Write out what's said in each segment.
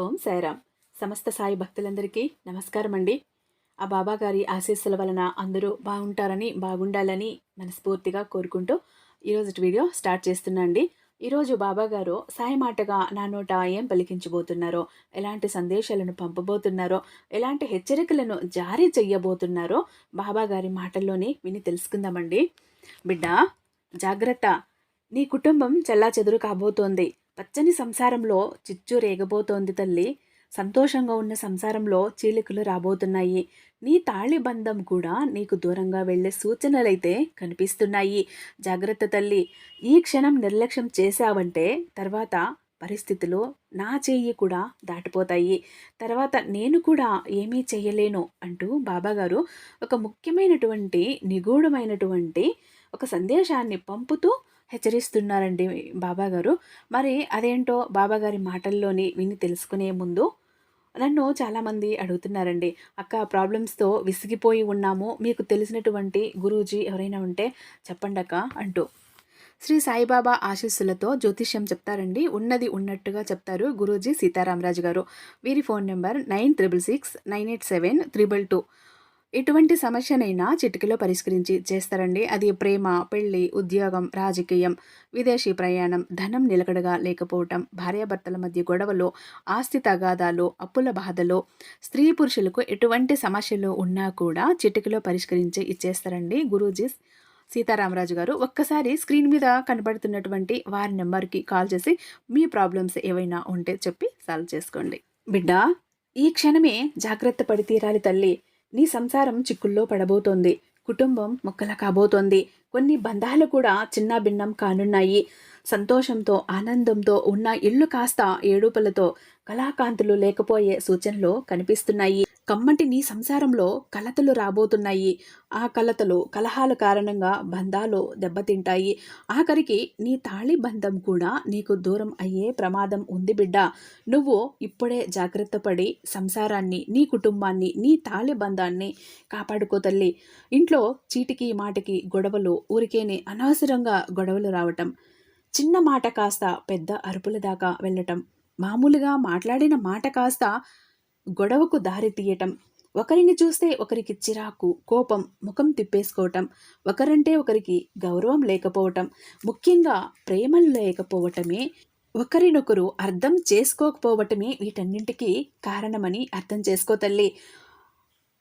ఓం సాయిరామ్. సమస్త సాయి భక్తులందరికీ నమస్కారం అండి ఆ బాబాగారి ఆశీస్సుల వలన అందరూ బాగుంటారని బాగుండాలని మనస్ఫూర్తిగా కోరుకుంటూ ఈరోజు వీడియో స్టార్ట్ చేస్తున్నా అండి. ఈరోజు బాబాగారు సాయి మాటగా నా నోట ఏం పలికించబోతున్నారో ఎలాంటి సందేశాలను పంపబోతున్నారో ఎలాంటి హెచ్చరికలను జారీ చెయ్యబోతున్నారో బాబాగారి మాటల్లోనే విని తెలుసుకుందామండి. బిడ్డ జాగ్రత్త. నీ కుటుంబం చెల్లా చెదురు కాబోతోంది. పచ్చని సంసారంలో చిచ్చు రేగబోతోంది తల్లి. సంతోషంగా ఉన్న సంసారంలో చీలికలు రాబోతున్నాయి. నీ తాళి బంధం కూడా నీకు దూరంగా వెళ్ళే సూచనలైతే కనిపిస్తున్నాయి. జాగ్రత్త తల్లి. ఈ క్షణం నిర్లక్ష్యం చేశావంటే తర్వాత పరిస్థితులు నా చెయ్యి కూడా దాటిపోతాయి. తర్వాత నేను కూడా ఏమీ చేయలేను అంటూ బాబాగారు ఒక ముఖ్యమైనటువంటి నిగూఢమైనటువంటి ఒక సందేశాన్ని పంపుతూ హెచ్చరిస్తున్నారండి బాబాగారు మరి అదేంటో బాబాగారి మాటల్లోని విని తెలుసుకునే ముందు నన్ను చాలామంది అడుగుతున్నారండి. అక్క ప్రాబ్లమ్స్తో విసిగిపోయి ఉన్నాము. మీకు తెలిసినటువంటి గురూజీ ఎవరైనా ఉంటే చెప్పండి అంటూ. శ్రీ సాయిబాబా ఆశీస్సులతో జ్యోతిష్యం చెప్తారండి. ఉన్నది ఉన్నట్టుగా చెప్తారు గురూజీ సీతారామరాజు గారు. వీరి phone number nine triple six nine eight seven triple two. ఎటువంటి సమస్యనైనా చిటికలో పరిష్కరించి చేస్తారండి. అది ప్రేమ పెళ్ళి ఉద్యోగం రాజకీయం విదేశీ ప్రయాణం ధనం నిలకడగా లేకపోవటం భార్యాభర్తల మధ్య గొడవలు ఆస్తి తగాదాలు అప్పుల బాధలు స్త్రీ పురుషులకు ఎటువంటి సమస్యలు ఉన్నా కూడా చిటికలో పరిష్కరించి ఇచ్చేస్తారండి. గురూజీ సీతారామరాజు గారు ఒక్కసారి స్క్రీన్ మీద కనబడుతున్నటువంటి వారి నెంబర్కి కాల్ చేసి మీ ప్రాబ్లమ్స్ ఏవైనా ఉంటే చెప్పి సాల్వ్ చేసుకోండి. బిడ్డ ఈ క్షణమే జాగ్రత్త పడి తీరాలి తల్లి. నీ సంసారం చిక్కుల్లో పడబోతోంది. కుటుంబం మొక్కల కాబోతోంది. కొన్ని బంధాలు కూడా చిన్న భిన్నం కానున్నాయి. సంతోషంతో ఆనందంతో ఉన్న ఇల్లు కాస్త ఏడుపులతో కళాకాంతులు లేకపోయే సూచనలు కనిపిస్తున్నాయి. కమ్మటి నీ సంసారంలో కలతలు రాబోతున్నాయి. ఆ కలతలు కలహాల కారణంగా బంధాలు దెబ్బతింటాయి. ఆఖరికి నీ తాళి బంధం కూడా నీకు దూరం అయ్యే ప్రమాదం ఉంది బిడ్డ. నువ్వు ఇప్పుడే జాగ్రత్త పడి సంసారాన్ని నీ కుటుంబాన్ని నీ తాళి బంధాన్ని కాపాడుకో తల్లి. ఇంట్లో చీటికి మాటికి గొడవలు ఊరికేనే అనవసరంగా గొడవలు రావటం చిన్న మాట కాస్త పెద్ద అరుపుల దాకా వెళ్ళటం మామూలుగా మాట్లాడిన మాట కాస్త గొడవకు దారి తీయటం. ఒకరిని చూస్తే ఒకరికి చిరాకు కోపం ముఖం తిప్పేసుకోవటం. ఒకరంటే ఒకరికి గౌరవం లేకపోవటం. ముఖ్యంగా ప్రేమలు లేకపోవటమే ఒకరినొకరు అర్థం చేసుకోకపోవటమే వీటన్నింటికి కారణమని అర్థం చేసుకో తల్లి.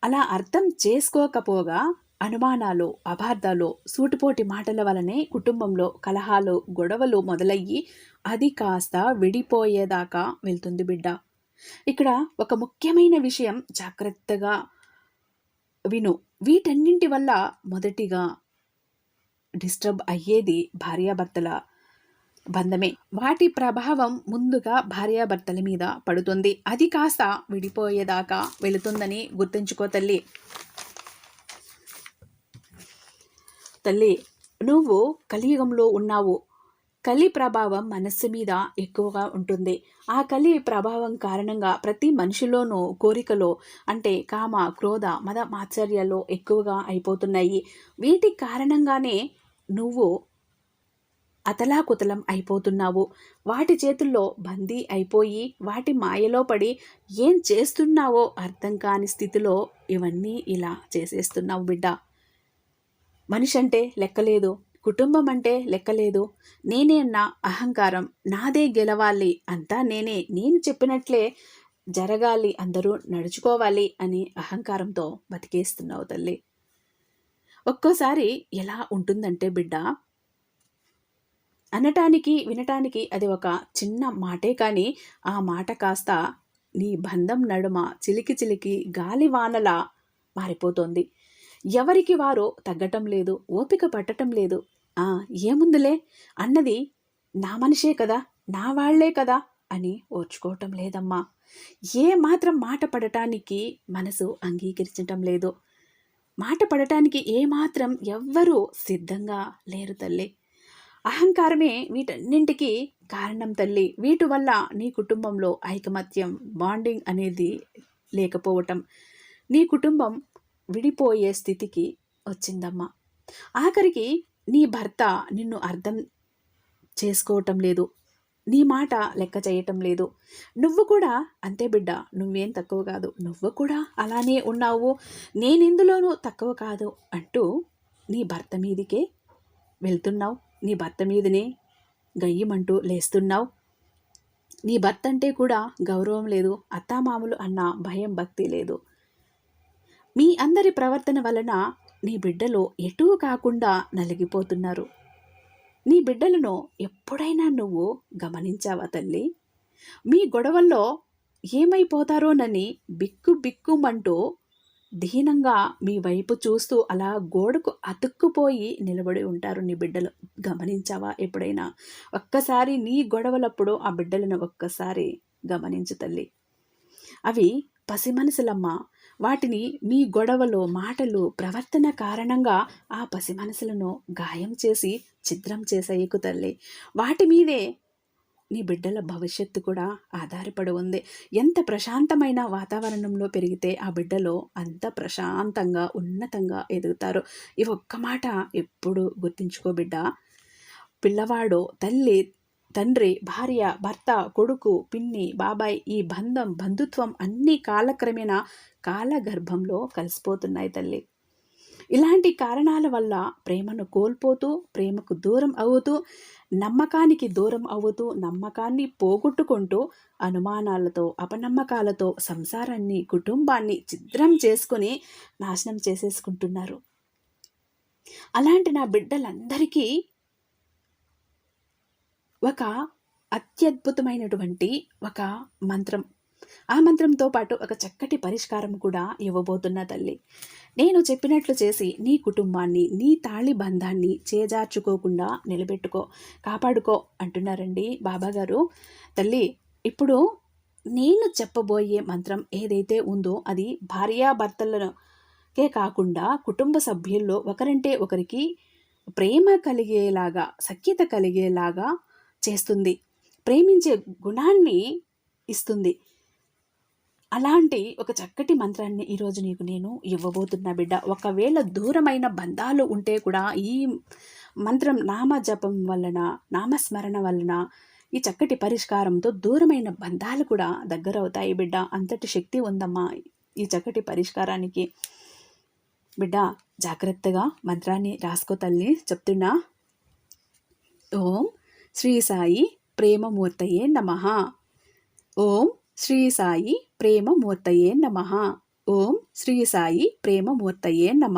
అలా అర్థం చేసుకోకపోగా అనుమానాలు అబార్థాలు సూటిపోటి మాటల వలనే కుటుంబంలో కలహాలు గొడవలు మొదలయ్యి అది కాస్త విడిపోయేదాకా వెళ్తుంది బిడ్డ. ఇక్కడ ఒక ముఖ్యమైన విషయం జాగ్రత్తగా విను. వీటన్నింటి వల్ల మొదటిగా డిస్టర్బ్ అయ్యేది భార్యాభర్తల బంధమే. వాటి ప్రభావం ముందుగా భార్యాభర్తల మీద పడుతుంది. అది కాస్త విడిపోయేదాకా వెళుతుందని గుర్తుంచుకో తల్లి. తల్లి నువ్వు కలియుగంలో ఉన్నావు. కలి ప్రభావం మనస్సు మీద ఎక్కువగా ఉంటుంది. ఆ కలి ప్రభావం కారణంగా ప్రతి మనిషిలోనూ కోరికలో అంటే కామ క్రోధ మద మాత్సర్యాలు ఎక్కువగా అయిపోతున్నాయి. వీటి కారణంగానే నువ్వు అతలాకుతలం అయిపోతున్నావు. వాటి చేతుల్లో బందీ అయిపోయి వాటి మాయలో పడి ఏం చేస్తున్నావో అర్థం కాని స్థితిలో ఇవన్నీ ఇలా చేసేస్తున్నావు బిడ్డ. మనిషి అంటే లెక్కలేదు. కుటుంబం అంటే లెక్కలేదు. నేనే నా అహంకారం నాదే గెలవాలి అంతా నేనే. నేను చెప్పినట్లే జరగాలి అందరూ నడుచుకోవాలి అని అహంకారంతో బతికేస్తున్నావు తల్లి. ఒక్కోసారి ఎలా ఉంటుందంటే బిడ్డ అనటానికి వినటానికి అది ఒక చిన్న మాటే కానీ ఆ మాట కాస్త నీ బంధం నడుమ చిలికి చిలికి గాలివానలా మారిపోతోంది. ఎవరికి వారో తగ్గటం లేదు ఓపిక పట్టటం లేదు. ఆ ఏముందులే? అన్నది నా మనిషే కదా నా వాళ్ళే కదా అని ఓర్చుకోవటం లేదమ్మా. ఏ మాత్రం మాట పడటానికి మనసు అంగీకరించటం లేదు. మాట పడటానికి ఏమాత్రం ఎవ్వరూ సిద్ధంగా లేరు తల్లి. అహంకారమే వీటన్నింటికి కారణం తల్లి. వీటి వల్ల నీ కుటుంబంలో ఐకమత్యం బాండింగ్ అనేది లేకపోవటం. నీ కుటుంబం విడిపోయే స్థితికి వచ్చిందమ్మా. ఆఖరికి నీ భర్త నిన్ను అర్థం చేసుకోవటం లేదు. నీ మాట లెక్క చేయటం లేదు. నువ్వు కూడా అంతే బిడ్డ నువ్వేం తక్కువ కాదు. నువ్వు కూడా అలానే ఉన్నావు. నేనెందులోనూ తక్కువ కాదు అంటూ నీ భర్త మీదికే వెళ్తున్నావు. నీ భర్త మీదనే గయ్యమంటూ లేస్తున్నావు. నీ భర్త అంటే కూడా గౌరవం లేదు. అత్తామామలు అన్న భయం భక్తి లేదు. మీ అందరి ప్రవర్తన వలన నీ బిడ్డలు ఎటూ కాకుండా నలిగిపోతున్నారు. నీ బిడ్డలను ఎప్పుడైనా నువ్వు గమనించావా తల్లి? మీ గొడవల్లో ఏమైపోతారోనని బిక్కు బిక్కుమంటూ దీనంగా మీ వైపు చూస్తూ అలా గోడకు అతుక్కుపోయి నిలబడి ఉంటారు నీ బిడ్డలు. గమనించావా ఎప్పుడైనా? ఒక్కసారి నీ గొడవలప్పుడు ఆ బిడ్డలను ఒక్కసారి గమనించు తల్లి. అవి పసి మనసులమ్మ వాటిని మీ గొడవలు మాటలు ప్రవర్తన కారణంగా ఆ పసి మనసులను గాయం చేసి ఛిద్రం చేసేయకు తల్లి. వాటి మీదే నీ బిడ్డల భవిష్యత్తు కూడా ఆధారపడి ఉంది. ఎంత ప్రశాంతమైన వాతావరణంలో పెరిగితే ఆ బిడ్డలో అంత ప్రశాంతంగా ఉన్నతంగా ఎదుగుతారు. ఈ ఒక్క మాట ఎప్పుడు గుర్తుంచుకో బిడ్డ. పిల్లవాడు తల్లి తండ్రి భార్య భర్త కొడుకు పిన్ని బాబాయ్ ఈ బంధం బంధుత్వం అన్ని కాలక్రమేణా కాలగర్భంలో కలిసిపోతున్నాయి తల్లి. ఇలాంటి కారణాల వల్ల ప్రేమను కోల్పోతూ ప్రేమకు దూరం అవుతూ నమ్మకానికి దూరం అవుతూ నమ్మకాన్ని పోగొట్టుకుంటూ అనుమానాలతో అపనమ్మకాలతో సంసారాన్ని కుటుంబాన్ని చిద్రం చేసుకుని నాశనం చేసేసుకుంటున్నారు. అలాంటి నా బిడ్డలందరికీ ఒక అత్యద్భుతమైనటువంటి ఒక మంత్రం. ఆ మంత్రంతో పాటు ఒక చక్కటి పరిష్కారం కూడా ఇవ్వబోతున్న తల్లి. నేను చెప్పినట్లు చేసి నీ కుటుంబాన్ని నీ తాళి బంధాన్ని చేజార్చుకోకుండా నిలబెట్టుకో కాపాడుకో అంటున్నారండి బాబాగారు. తల్లి ఇప్పుడు నేను చెప్పబోయే మంత్రం ఏదైతే ఉందో అది భార్యాభర్తలకే కాకుండా కుటుంబ సభ్యుల్లో ఒకరంటే ఒకరికి ప్రేమ కలిగేలాగా సఖ్యత కలిగేలాగా చేస్తుంది. ప్రేమించే గుణాన్ని ఇస్తుంది. అలాంటి ఒక చక్కటి మంత్రాన్ని ఈరోజు నీకు నేను ఇవ్వబోతున్నా బిడ్డ. ఒకవేళ దూరమైన బంధాలు ఉంటే కూడా ఈ మంత్రం నామ జపం వలన నామస్మరణ వలన ఈ చక్కటి పరిష్కారంతో దూరమైన బంధాలు కూడా దగ్గరవుతాయి బిడ్డ. అంతటి శక్తి ఉందమ్మా ఈ చక్కటి పరిష్కారానికి. బిడ్డ జాగ్రత్తగా మంత్రాన్ని రాసుకో తల్లి. చెప్తున్నా. ఓం శ్రీ సాయి ప్రేమమూర్తయే నమ. ఓం శ్రీ సాయి ప్రేమమూర్తయే నమ. ఓం శ్రీ సాయి ప్రేమమూర్తయే నమ.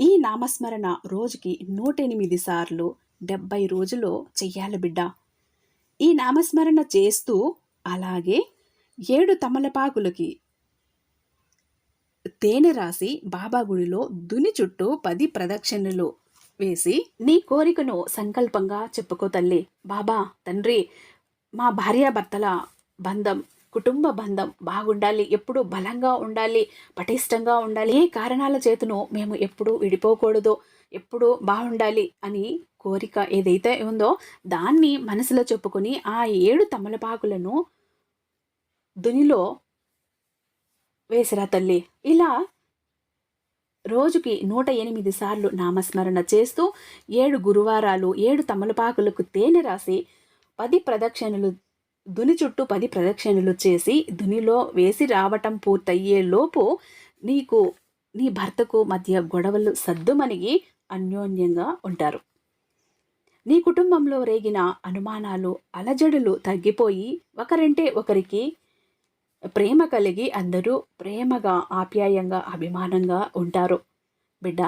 ఈ నామస్మరణ రోజుకి నూట ఎనిమిది సార్లు డెబ్బై రోజులో చెయ్యాలి బిడ్డ. ఈ నామస్మరణ చేస్తూ అలాగే ఏడు తమలపాకులకి తేనె రాసి బాబా గుడిలో దుని చుట్టూ పది ప్రదక్షిణలు వేసి నీ కోరికను సంకల్పంగా చెప్పుకో తల్లి. బాబా తండ్రి మా భార్యాభర్తల బంధం కుటుంబ బంధం బాగుండాలి ఎప్పుడు బలంగా ఉండాలి పటిష్టంగా ఉండాలి. ఏ కారణాల చేతను మేము ఎప్పుడు విడిపోకూడదు ఎప్పుడు బాగుండాలి అని కోరిక ఏదైతే ఉందో దాన్ని మనసులో చెప్పుకొని ఆ ఏడు తమలపాకులను దునిలో వేసిరా తల్లి. ఇలా రోజుకి నూట ఎనిమిది సార్లు నామస్మరణ చేస్తూ ఏడు గురువారాలు ఏడు తమలపాకులకు తేనె రాసి పది ప్రదక్షిణలు దుని చుట్టూ పది ప్రదక్షిణలు చేసి దునిలో వేసి రావటం పూర్తయ్యే లోపు నీకు నీ భర్తకు మధ్య గొడవలు సద్దుమణిగి అన్యోన్యంగా ఉంటారు. నీ కుటుంబంలో రేగిన అనుమానాలు అలజడులు తగ్గిపోయి ఒకరంటే ఒకరికి ప్రేమ కలిగి అందరూ ప్రేమగా ఆప్యాయంగా అభిమానంగా ఉంటారు. బిడ్డ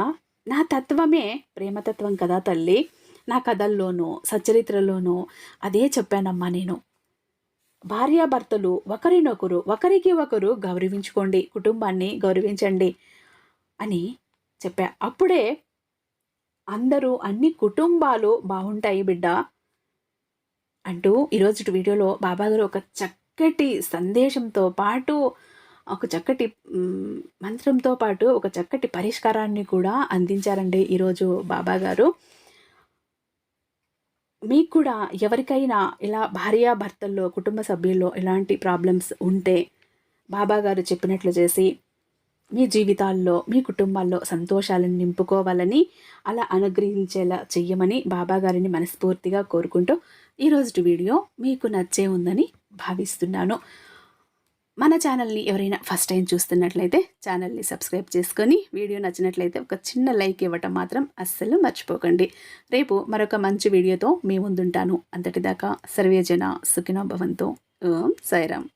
నా తత్వమే ప్రేమతత్వం కదా తల్లి. నా కథల్లోనూ సచరిత్రలోనూ అదే చెప్పానమ్మా నేను. భార్యాభర్తలు ఒకరినొకరు ఒకరికి ఒకరు గౌరవించుకోండి కుటుంబాన్ని గౌరవించండి అని చెప్పా. అప్పుడే అందరూ అన్ని కుటుంబాలు బాగుంటాయి బిడ్డ అంటూ ఈరోజు వీడియోలో బాబాగారు ఒక చక్కటి సందేశంతో పాటు ఒక చక్కటి మంత్రంతో పాటు ఒక చక్కటి పరిష్కారాన్ని కూడా అందించారండి ఈరోజు బాబాగారు మీకు కూడా ఎవరికైనా ఇలా భార్యాభర్తల్లో కుటుంబ సభ్యుల్లో ఇలాంటి ప్రాబ్లమ్స్ ఉంటే బాబా గారు చెప్పినట్లు చేసి మీ జీవితాల్లో మీ కుటుంబాల్లో సంతోషాలను నింపుకోవాలని అలా అనుగ్రహించేలా చెయ్యమని బాబా గారిని మనస్ఫూర్తిగా కోరుకుంటూ ఈరోజు వీడియో మీకు నచ్చే ఉందని భావిస్తున్నాను. మన ఛానల్ని ఎవరైనా ఫస్ట్ టైం చూస్తున్నట్లయితే ఛానల్ని సబ్స్క్రైబ్ చేసుకొని వీడియో నచ్చినట్లయితే ఒక చిన్న లైక్ ఇవ్వటం మాత్రం అస్సలు మర్చిపోకండి. రేపు మరొక మంచి వీడియోతో మీ ముందుంటాను. అంతటిదాకా సర్వేజన సుఖినో భవంతో. ఓం సైరామ్